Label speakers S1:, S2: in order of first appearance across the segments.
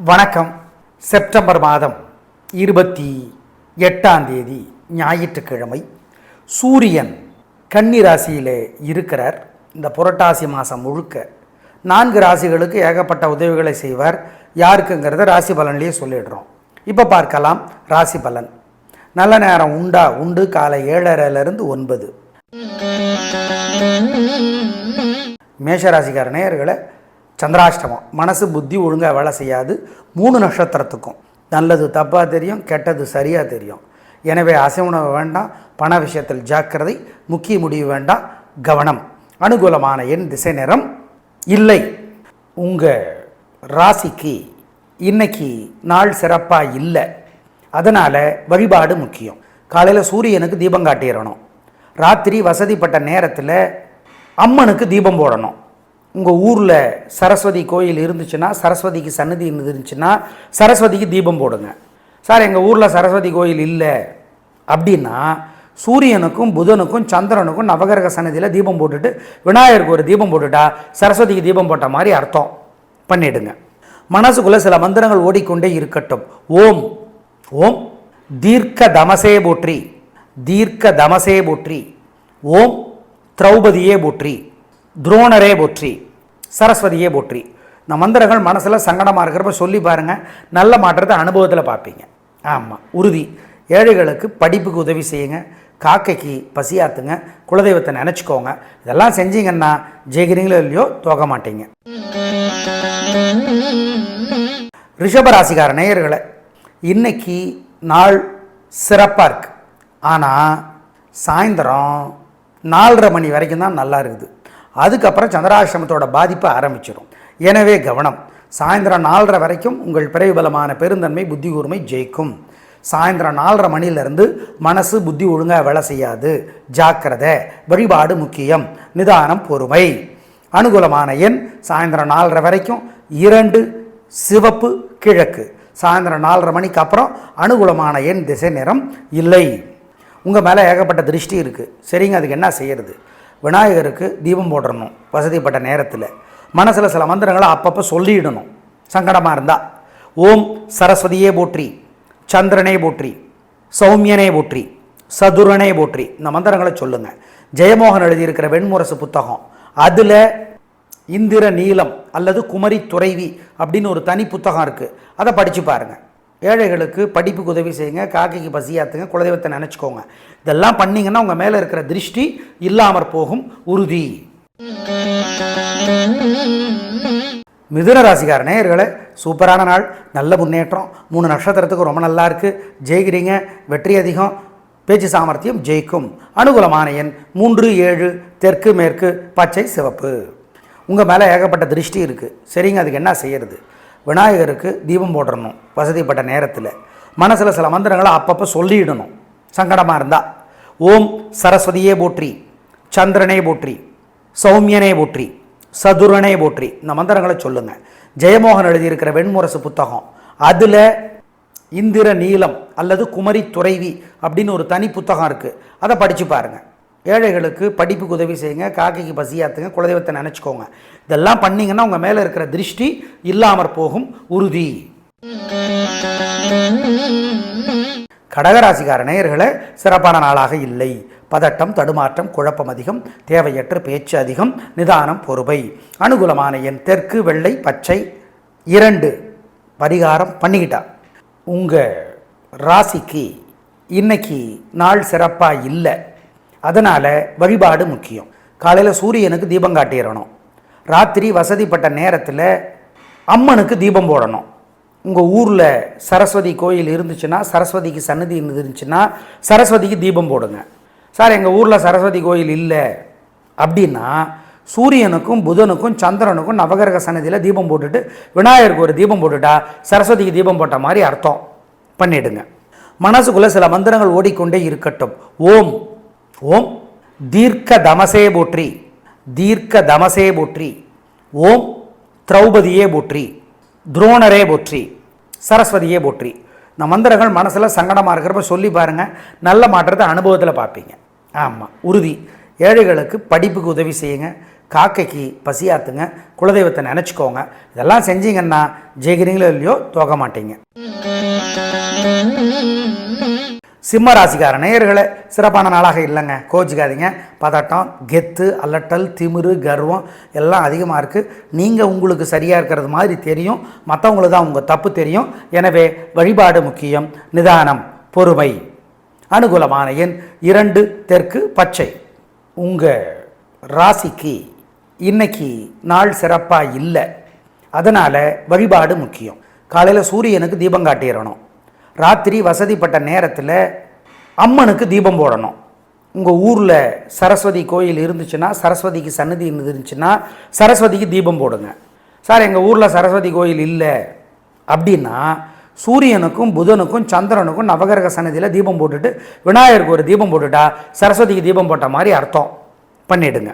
S1: வணக்கம். செப்டம்பர் மாதம் இருபத்தி எட்டாம் தேதி ஞாயிற்றுக்கிழமை. சூரியன் கன்னி ராசியிலே இருக்கிறார். இந்த புரட்டாசி மாதம் முழுக்க நான்கு ராசிகளுக்கு ஏகப்பட்ட உதவிகளை செய்வார். யாருக்குங்கிறத ராசி பலன்லேயே சொல்லிடுறோம். இப்போ பார்க்கலாம் ராசி பலன். நல்ல நேரம் உண்டா? உண்டு. காலை ஏழரைலேருந்து ஒன்பது. மேஷராசிக்கார நேயர்களை சந்திராஷ்டமம். மனசு புத்தி ஒழுங்காக வேலை செய்யாது. மூணு நட்சத்திரத்துக்கும். நல்லது தப்பாக தெரியும் கெட்டது சரியாக தெரியும். எனவே அசைவுணவு வேண்டாம் பண விஷயத்தில் ஜாக்கிரதை முக்கிய முடிவு வேண்டாம் கவனம். அனுகூலமான என் திசை நிறம் இல்லை. உங்கள் ராசிக்கு இன்னைக்கு நாள் சிறப்பாக இல்லை. அதனால் வழிபாடு முக்கியம். காலையில் சூரியனுக்கு தீபம் காட்டிடணும். ராத்திரி வசதிப்பட்ட நேரத்தில் அம்மனுக்கு தீபம் போடணும். உங்கள் ஊரில் சரஸ்வதி கோயில் இருந்துச்சுன்னா சரஸ்வதிக்கு சன்னதி இருந்துச்சுன்னா சரஸ்வதிக்கு தீபம் போடுங்க. சார் எங்கள் ஊரில் சரஸ்வதி கோயில் இல்லை அப்படின்னா சூரியனுக்கும் புதனுக்கும் சந்திரனுக்கும் நவகிரக சன்னதியில் தீபம் போட்டுட்டு விநாயகருக்கு ஒரு தீபம் போட்டுட்டா சரஸ்வதிக்கு தீபம் போட்ட மாதிரி அர்த்தம். பண்ணிடுங்க. மனசுக்குள்ளே சில மந்திரங்கள் ஓடிக்கொண்டே இருக்கட்டும். ஓம். ஓம். தீர்க்க தமசே போற்றி. தீர்க்க தமசே போற்றி. ஓம். திரௌபதியே போற்றி. துரோணரே போற்றி சரஸ்வதியே போற்றி. இந்த மந்திரங்கள் மனசில் சங்கடமாக இருக்கிறப்ப சொல்லி பாருங்கள் நல்ல மாற்றத்தை அனுபவத்தில் பார்ப்பீங்க. ஆமாம் உறுதி. ஏழைகளுக்கு படிப்புக்கு உதவி செய்யுங்க காக்கைக்கு பசியாத்துங்க குலதெய்வத்தை நினச்சிக்கோங்க. இதெல்லாம் செஞ்சீங்கன்னா ஜெயிக்கிறீங்களோ இல்லையோ தோக மாட்டீங்க. ரிஷபராசிக்கார நேயர்களை இன்னைக்கு நாள் சிறப்பாக இருக்குது ஆனால் சாயந்தரம் நாலரை மணி வரைக்கும் தான் நல்லா இருக்குது. அதுக்கப்புறம் சந்திராசிரமத்தோட பாதிப்பை ஆரம்பிச்சிடும் எனவே கவனம் சாயந்தரம் நாலரை வரைக்கும் உங்கள் பிறகு பலமான பெருந்தன்மை புத்தி கூர்மை ஜெயிக்கும். சாயந்தரம் நாலரை மணிலேருந்து மனசு புத்தி ஒழுங்காக வேலை செய்யாது. ஜாக்கிரதை வழிபாடு முக்கியம். நிதானம் பொறுமை. அனுகூலமான எண் சாயந்தரம் நாலரை வரைக்கும் இரண்டு சிவப்பு கிழக்கு. சாயந்தரம் நாலரை மணிக்கு அப்புறம் அனுகூலமான எண் திசை நிறம் இல்லை. உங்கள் மேலே ஏகப்பட்ட திருஷ்டி இருக்குது சரிங்க அதுக்கு என்ன செய்யறது? விநாயகருக்கு தீபம் போடணும் வசதிப்பட்ட நேரத்தில். மனசில் சில மந்திரங்களை அப்பப்போ சொல்லிடணும். சங்கடமாக இருந்தால் ஓம் சரஸ்வதியே போற்றி சந்திரனே போற்றி சௌமியனே போற்றி சதுரனே போற்றி. இந்த மந்திரங்களை சொல்லுங்கள் ஜெயமோகன் எழுதியிருக்கிற வெண்முரசு புத்தகம் அதில் இந்திர நீலம் அல்லது குமரி துறைவி அப்படின்னு ஒரு தனி புத்தகம் இருக்குது அதை படித்து பாருங்கள் ஏழைகளுக்கு படிப்புக்கு உதவி செய்யுங்க காக்கைக்கு பசியாத்துங்க குலதெய்வத்தை நினச்சிக்கோங்க. இதெல்லாம் பண்ணிங்கன்னா உங்கள் மேலே இருக்கிற திருஷ்டி இல்லாமற் போகும் உறுதி. மிதுன ராசிக்கார நேயர்களே சூப்பரான நாள் நல்ல முன்னேற்றம் மூணு நட்சத்திரத்துக்கு ரொம்ப நல்லா இருக்குது ஜெயிக்கிறீங்க வெற்றி அதிகம் பேச்சு சாமர்த்தியம் ஜெயிக்கும். அனுகூலமான எண் மூன்று ஏழு தெற்கு மேற்கு பச்சை சிவப்பு. உங்கள் மேலே ஏகப்பட்ட திருஷ்டி இருக்குது சரிங்க அதுக்கு என்ன செய்யறது? விநாயகருக்கு தீபம் போடணும் வசதிப்பட்ட நேரத்தில். மனசில் சில மந்திரங்களை அப்பப்போ சொல்லிடணும். சங்கடமாக இருந்தால் ஓம் சரஸ்வதியே போற்றி சந்திரனே போற்றி சௌமியனே போற்றி சதுரனே போற்றி. இந்த மந்திரங்களை சொல்லுங்கள் ஜெயமோகன் எழுதியிருக்கிற வெண்முரசு புத்தகம் அதில் இந்திர நீலம் அல்லது குமரி துறைவி அப்படின்னு ஒரு தனி புத்தகம் இருக்குது அதை படித்து பாருங்கள் ஏழைகளுக்கு படிப்புக்கு உதவி செய்யுங்க காக்கைக்கு பசியாத்துங்க குலதெய்வத்தை நினச்சிக்கோங்க. இதெல்லாம் பண்ணிங்கன்னா உங்கள் மேலே இருக்கிற திருஷ்டி இல்லாமற் போகும் உறுதி. கடகராசிக்கார நேயர்களே சிறப்பான நாளாக இல்லை. பதட்டம் தடுமாற்றம் குழப்பம் அதிகம் தேவையற்ற பேச்சு அதிகம் நிதானம் பொறுமை. அனுகூலமான என் தெற்கு வெள்ளை பச்சை இரண்டு. பரிகாரம் பண்ணிக்கிட்டா. உங்கள் ராசிக்கு இன்னைக்கு நாள் சிறப்பாக இல்லை. அதனால் வழிபாடு முக்கியம். காலையில் சூரியனுக்கு தீபம் காட்டிடணும் ராத்திரி வசதிப்பட்ட நேரத்தில் அம்மனுக்கு தீபம் போடணும். உங்கள் ஊரில் சரஸ்வதி கோயில் இருந்துச்சுன்னா சரஸ்வதிக்கு சன்னதி இருந்துச்சுன்னா சரஸ்வதிக்கு தீபம் போடுங்க. சார் எங்கள் ஊரில் சரஸ்வதி கோயில் இல்லை அப்படின்னா சூரியனுக்கும் புதனுக்கும் சந்திரனுக்கும் நவகிரக சன்னதியில் தீபம் போட்டுட்டு விநாயகருக்கு ஒரு தீபம் போட்டுட்டா சரஸ்வதிக்கு தீபம் போட்ட மாதிரி அர்த்தம். பண்ணிடுங்க. மனசுக்குள்ளே சில மந்திரங்கள் ஓடிக்கொண்டே இருக்கட்டும். ஓம். ஓம் தீர்க்க தமசே போற்றி தீர்க்க தமசே போற்றி ஓம் திரௌபதியே போற்றி துரோணரே போற்றி சரஸ்வதியே போற்றி. இந்த மந்திரங்கள் மனசில் சங்கடமாக இருக்கிறப்ப சொல்லி பாருங்கள் நல்ல மாற்றத்தை அனுபவத்தில் பார்ப்பீங்க. ஆமாம் உறுதி. ஏழைகளுக்கு படிப்புக்கு உதவி செய்யுங்க காக்கைக்கு பசியாத்துங்க குலதெய்வத்தை நினச்சிக்கோங்க. இதெல்லாம் செஞ்சீங்கன்னா ஜெயிக்கிறீங்களோ இல்லையோ தோக மாட்டீங்க. சிம்ம ராசிக்கார நேயர்களே சிறப்பான நாளாக இல்லைங்க. கோச்சிக்காதீங்க. பதட்டம் கெத்து அல்லட்டல் திமிரு கர்வம் எல்லாம் அதிகமாக இருக்குது நீங்கள் உங்களுக்கு சரியாக இருக்கிறது மாதிரி தெரியும். மற்றவங்களுக்கு தான் உங்கள் தப்பு தெரியும். எனவே வழிபாடு முக்கியம். நிதானம் பொறுமை. அனுகூலமான எண் இரண்டு தெற்கு பச்சை. உங்கள் ராசிக்கு இன்னைக்கு நாள் சிறப்பாக இல்லை. அதனால் வழிபாடு முக்கியம். காலையில் சூரியனுக்கு தீபம் காட்டிடணும். ராத்திரி வசதிப்பட்ட நேரத்தில் அம்மனுக்கு தீபம் போடணும். உங்கள் ஊரில் சரஸ்வதி கோயில் இருந்துச்சுன்னா சரஸ்வதிக்கு சன்னதி இருந்துச்சுன்னா சரஸ்வதிக்கு தீபம் போடுங்க. சார் எங்கள் ஊரில் சரஸ்வதி கோயில் இல்லை அப்படின்னா சூரியனுக்கும் புதனுக்கும் சந்திரனுக்கும் நவகிரக சன்னதியில் தீபம் போட்டுட்டு விநாயகருக்கு ஒரு தீபம் போட்டுட்டா சரஸ்வதிக்கு தீபம் போட்ட மாதிரி அர்த்தம். பண்ணிடுங்க.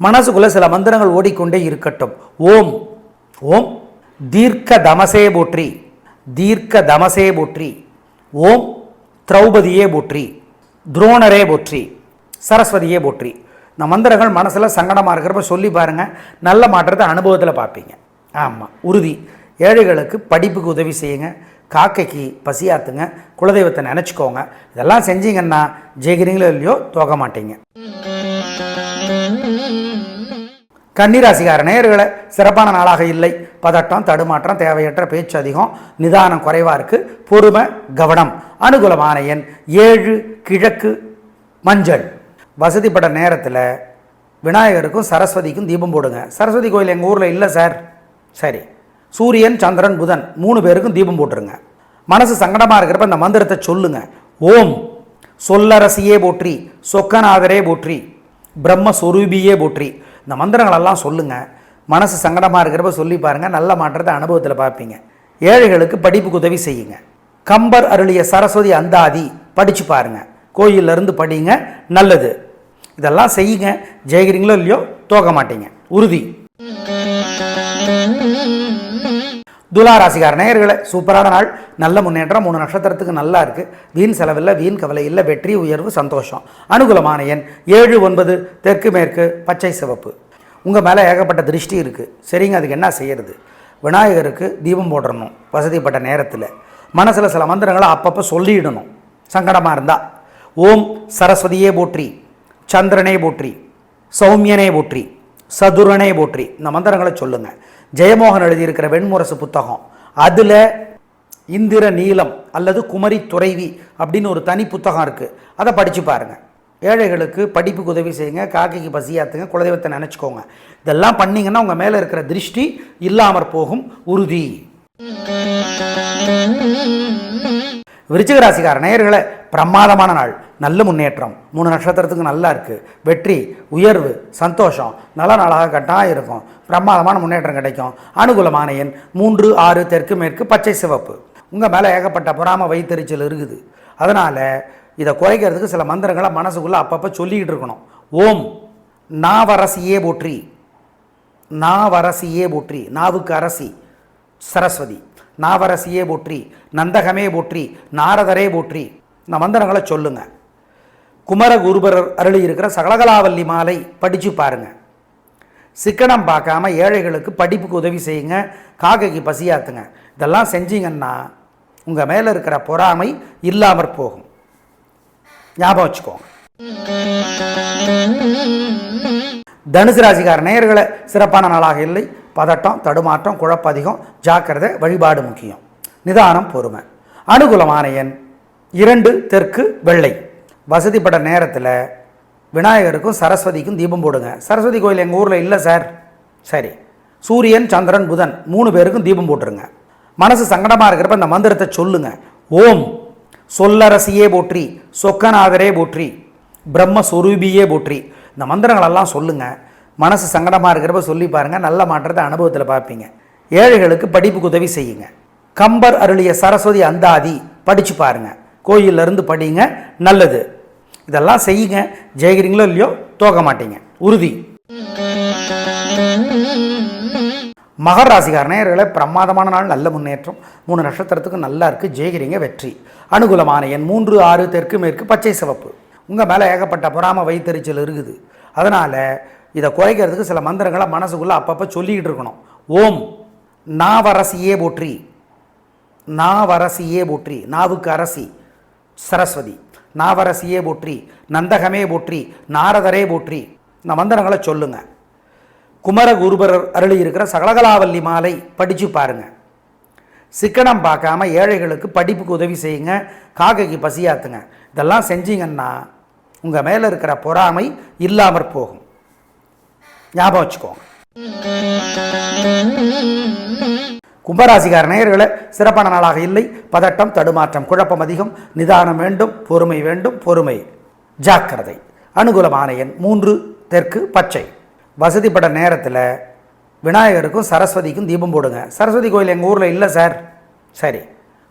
S1: மனசுக்குள்ளே சில மந்திரங்கள் ஓடிக்கொண்டே இருக்கட்டும். ஓம். ஓம். தீர்க்க தமசே போற்றி. தீர்க்க தமசே போற்றி ஓம் திரௌபதியே போற்றி துரோணரே போற்றி சரஸ்வதியே போற்றி. இந்த மந்திரங்கள் மனசில் சங்கடமாக இருக்கிறப்ப சொல்லி பாருங்கள் நல்ல மாற்றத்தை அனுபவத்தில் பார்ப்பீங்க. ஆமாம் உறுதி. ஏழைகளுக்கு படிப்புக்கு உதவி செய்யுங்க காக்கைக்கு பசியாத்துங்க குலதெய்வத்தை நினச்சிக்கோங்க. இதெல்லாம் செஞ்சீங்கன்னா ஜெயிக்கிறீங்களோ இல்லையோ தோக மாட்டீங்க. கன்னிராசிகார நேயர்களை சிறப்பான நாளாக இல்லை. பதட்டம் தடுமாற்றம் தேவையற்ற பேச்சு அதிகம் நிதானம் குறைவாக இருக்குது பொறுமை கவனம். அனுகூலமான எண் ஏழு கிழக்கு மஞ்சள். வசதிப்பட்ட நேரத்தில் விநாயகருக்கும் சரஸ்வதிக்கும் தீபம் போடுங்க. சரஸ்வதி கோயில் எங்கள் ஊரில் இல்லை சார். சரி. சூரியன் சந்திரன் புதன் மூணு பேருக்கும் தீபம் போட்டுருங்க. மனசு சங்கடமாக இருக்கிறப்ப இந்த மந்திரத்தை சொல்லுங்கள் ஓம். சொல்லரசியே போற்றி சொக்கநாதரே போற்றி பிரம்மஸ்வரூபியே போற்றி இந்த மந்திரங்களெல்லாம் சொல்லுங்கள் மனசு சங்கடமாக இருக்கிறப்ப சொல்லி பாருங்கள் நல்ல மாற்றத்தை அனுபவத்தில் பார்ப்பீங்க. ஏழைகளுக்கு படிப்புக்கு உதவி செய்யுங்க. கம்பர் அருளிய சரஸ்வதி அந்தாதி படித்து பாருங்க. கோயில்ல இருந்து படிங்க. நல்லது. இதெல்லாம் செய்யுங்க. ஜெயிக்கிறீங்களோ இல்லையோ தோக்க மாட்டீங்க. உறுதி. துலா ராசிக்கார நேயர்களை சூப்பரான நாள். நல்ல முன்னேற்றம் மூணு நட்சத்திரத்துக்கு நல்லா இருக்கு. வீண் செலவில்லை வீண் கவலை இல்லை வெற்றி உயர்வு சந்தோஷம். அனுகூலமான எண் ஏழு ஒன்பது தெற்கு மேற்கு பச்சை சிவப்பு. உங்கள் மேலே ஏகப்பட்ட திருஷ்டி இருக்குது சரிங்க அதுக்கு என்ன செய்யறது? விநாயகருக்கு தீபம் போடணும் வசதிப்பட்ட நேரத்தில். மனசில் சில மந்திரங்களை அப்பப்போ சொல்லிடணும். சங்கடமாக இருந்தால் ஓம் சரஸ்வதியே போற்றி சந்திரனே போற்றி சௌமியனே போற்றி சதுரனே போற்றி. இந்த மந்திரங்களை சொல்லுங்கள் ஜெயமோகன் எழுதியிருக்கிற வெண்முரசு புத்தகம். அதில் இந்திர நீலம் அல்லது குமரி துறைவி அப்படின்னு ஒரு தனி புத்தகம் இருக்குது அதை படித்து பாருங்கள் ஏழைகளுக்கு படிப்புக்கு உதவி செய்யுங்க காக்கைக்கு பசியாத்துங்க குலதெய்வத்தை நினச்சிக்கோங்க. இதெல்லாம் பண்ணிங்கன்னா உங்கள் மேலே இருக்கிற திருஷ்டி இல்லாமற் போகும் உறுதி. விருச்சிகராசிக்கார நேயர்களை பிரமாதமான நாள். நல்ல முன்னேற்றம். மூணு நட்சத்திரத்துக்கு நல்லா இருக்குது வெற்றி உயர்வு சந்தோஷம். நல்ல நாளாக கட்டாக இருக்கும். பிரமாதமான முன்னேற்றம் கிடைக்கும். அனுகூலமான எண் மூன்று ஆறு தெற்கு மேற்கு பச்சை சிவப்பு. உங்கள் மேலே ஏகப்பட்ட பொறாம வைத்தறிச்சல் இருக்குது. அதனால் இதை குறைக்கிறதுக்கு சில மந்திரங்களை மனசுக்குள்ளே அப்பப்போ சொல்லிக்கிட்டு இருக்கணும். ஓம். நாவரசியே போற்றி. நாவரசியே போற்றி. நாவுக்கு அரசி. சரஸ்வதி. நாவரசியே போற்றி. நந்தகமே போற்றி. நாரதரே போற்றி. இந்த மந்திரங்களை சொல்லுங்கள் குமரகுருபரர் அருளி இருக்கிற சகலகலாவல்லி மாலை படித்து பாருங்கள் சிக்கனம் பார்க்காம ஏழைகளுக்கு படிப்புக்கு உதவி செய்யுங்க காக்கைக்கு பசியாத்துங்க. இதெல்லாம் செஞ்சீங்கன்னா உங்கள் மேலே இருக்கிற பொறாமை இல்லாமற் போகும். ஞாபகம் வச்சுக்கோங்க. தனுசு ராசிக்கார நேயர்களை சிறப்பான நாளாக இல்லை. பதட்டம் தடுமாற்றம் குழப்பம் அதிகம் ஜாக்கிரதை வழிபாடு முக்கியம். நிதானம் பொறுமை. அனுகூலமான எண் இரண்டு தெற்கு வெள்ளை. வசதிப்பட்ட நேரத்தில் விநாயகருக்கும் சரஸ்வதிக்கும் தீபம் போடுங்க. சரஸ்வதி கோயில் எங்கள் ஊரில் இல்லை சார். சரி. சூரியன் சந்திரன் புதன் மூணு பேருக்கும் தீபம் போட்டுருங்க. மனசு சங்கடமாக இருக்கிறப்ப இந்த மந்திரத்தை சொல்லுங்கள் ஓம். சொல்லரசியே போற்றி சொக்கநாதரே போற்றி பிரம்மஸ்வரூபியே போற்றி. இந்த மந்திரங்களெல்லாம் சொல்லுங்கள் மனசு சங்கடமாக இருக்கிறப்ப சொல்லி பாருங்கள் நல்ல மாற்றத்தை அனுபவத்தில் பார்ப்பீங்க. ஏழைகளுக்கு படிப்புக்கு உதவி செய்யுங்க. கம்பர் அருளிய சரஸ்வதி அந்தாதி படித்து பாருங்கள் கோயில்ல இருந்து படிங்க. நல்லது. இதெல்லாம் செய்யுங்க. ஜெயிக்கிறீங்களோ இல்லையோ தோக்க மாட்டீங்க. உறுதி. மகர ராசிக்கார பிரமாதமான நாள் நல்ல முன்னேற்றம். மூணு நட்சத்திரத்துக்கு நல்லா இருக்குது ஜெயிக்கிறீங்க வெற்றி. அனுகூலமான எண் மூன்று ஆறு தெற்கு மேற்கு பச்சை சிவப்பு. உங்கள் மேலே ஏகப்பட்ட பொறாம வைத்தறிச்சல் இருக்குது. அதனால் இதை குறைக்கிறதுக்கு சில மந்திரங்களை மனசுக்குள்ளே அப்பப்போ சொல்லிக்கிட்டு இருக்கணும். ஓம். நாவரசியே போற்றி. நாவரசியே போற்றி. நாவுக்கு அரசி. சரஸ்வதி. நாவரசியே போற்றி நந்தகமே போற்றி நாரதரே போற்றி. இந்த மந்திரங்களை சொல்லுங்க. குமரகுருபரர் அருளி இருக்கிற சகலகலாவல்லி மாலை படித்து பாருங்க. சிக்கனம் பார்க்காம ஏழைகளுக்கு படிப்புக்கு உதவி செய்யுங்க காக்கைக்கு பசியாத்துங்க. இதெல்லாம் செஞ்சீங்கன்னா உங்கள் மேலே இருக்கிற பொறாமை இல்லாமற் போகும். ஞாபகம் வச்சுக்கோங்க. கும்பராசிகார நேயர்களே சிறப்பான நாளாக இல்லை. பதட்டம் தடுமாற்றம் குழப்பம் அதிகம். நிதானம் வேண்டும் பொறுமை வேண்டும் பொறுமை. ஜாக்கிரதை. அனுகூலமான எண் மூன்று தெற்கு பச்சை. வசதிப்பட நேரத்தில் விநாயகருக்கும் சரஸ்வதிக்கும் தீபம் போடுங்க. சரஸ்வதி கோயில் எங்கள் ஊரில் இல்லை சார். சரி.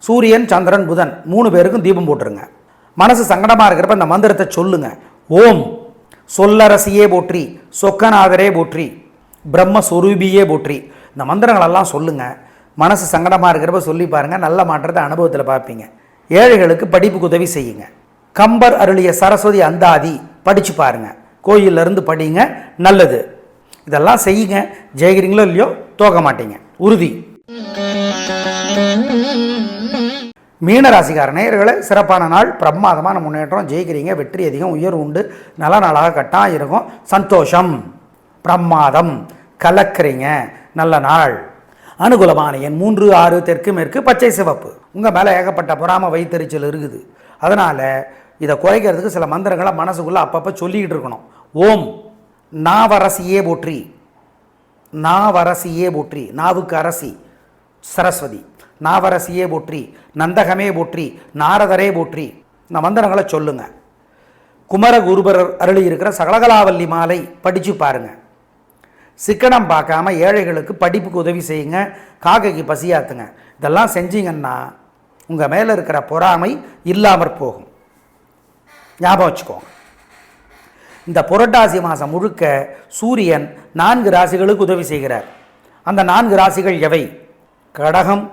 S1: சூரியன் சந்திரன் புதன் மூணு பேருக்கும் தீபம் போட்டுருங்க. மனசு சங்கடமாக இருக்கிறப்ப இந்த மந்திரத்தை சொல்லுங்கள் ஓம். சொல்லரசியே போற்றி சொக்கநாதரே போற்றி பிரம்மஸ்வரூபியே போற்றி. இந்த மந்திரங்களெல்லாம் சொல்லுங்கள் மனசு சங்கடமாக இருக்கிறப்ப சொல்லி பாருங்கள் நல்ல மாற்றத்தை அனுபவத்தில் பார்ப்பீங்க. ஏழைகளுக்கு படிப்புக்கு உதவி செய்யுங்க. கம்பர் அருளிய சரஸ்வதி அந்தாதி படித்து பாருங்க. கோயில்ல இருந்து படிங்க நல்லது. இதெல்லாம் செய்யுங்க. ஜெயிக்கிறீங்களோ இல்லையோ தோக்க மாட்டீங்க. உறுதி. மீனராசிக்கார நேயர்களை சிறப்பான நாள் பிரமாதமான முன்னேற்றம் ஜெயிக்கிறீங்க வெற்றி அதிகம் உயர்வு உண்டு. நல்ல நாளாக கட்டாக இருக்கும். சந்தோஷம். பிரமாதம். கலக்கிறீங்க. நல்ல நாள். அனுகூலமான எண் மூன்று ஆறு தெற்கு மேற்கு பச்சை சிவப்பு. உங்கள் மேலே ஏகப்பட்ட பொறாம வைத்தறிச்சல் இருக்குது. அதனால் இதை குறைக்கிறதுக்கு சில மந்திரங்களை மனசுக்குள்ளே அப்பப்போ சொல்லிக்கிட்டு இருக்கணும். ஓம் நாவரசியே போற்றி. நாவரசியே போற்றி. நாவுக்கு அரசி சரஸ்வதி. நாவரசியே போற்றி. நந்தகமே போற்றி. நாரதரே போற்றி. இந்த மந்திரங்களை சொல்லுங்கள் குமர குருபரர் அருளி இருக்கிற சகலகலாவல்லி மாலை படித்து பாருங்கள் சிக்கனம் பார்க்காம ஏழைகளுக்கு படிப்புக்கு உதவி செய்யுங்க காக்கைக்கு பசியாத்துங்க. இதெல்லாம் செஞ்சீங்கன்னா உங்கள் மேலே இருக்கிற பொறாமை இல்லாமற் போகும். ஞாபகம் வச்சுக்கோங்க. இந்த புரட்டாசி மாதம் முழுக்க சூரியன் நான்கு ராசிகளுக்கு உதவி செய்கிறார். அந்த நான்கு ராசிகள் எவை? கடகம்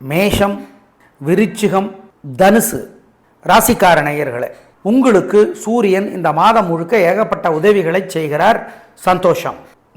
S1: மேஷம் விருச்சிகம் தனுசு. ராசிக்கார நேயர்களே உங்களுக்கு சூரியன் இந்த மாதம் முழுக்க ஏகப்பட்ட உதவிகளை செய்கிறார். சந்தோஷம்.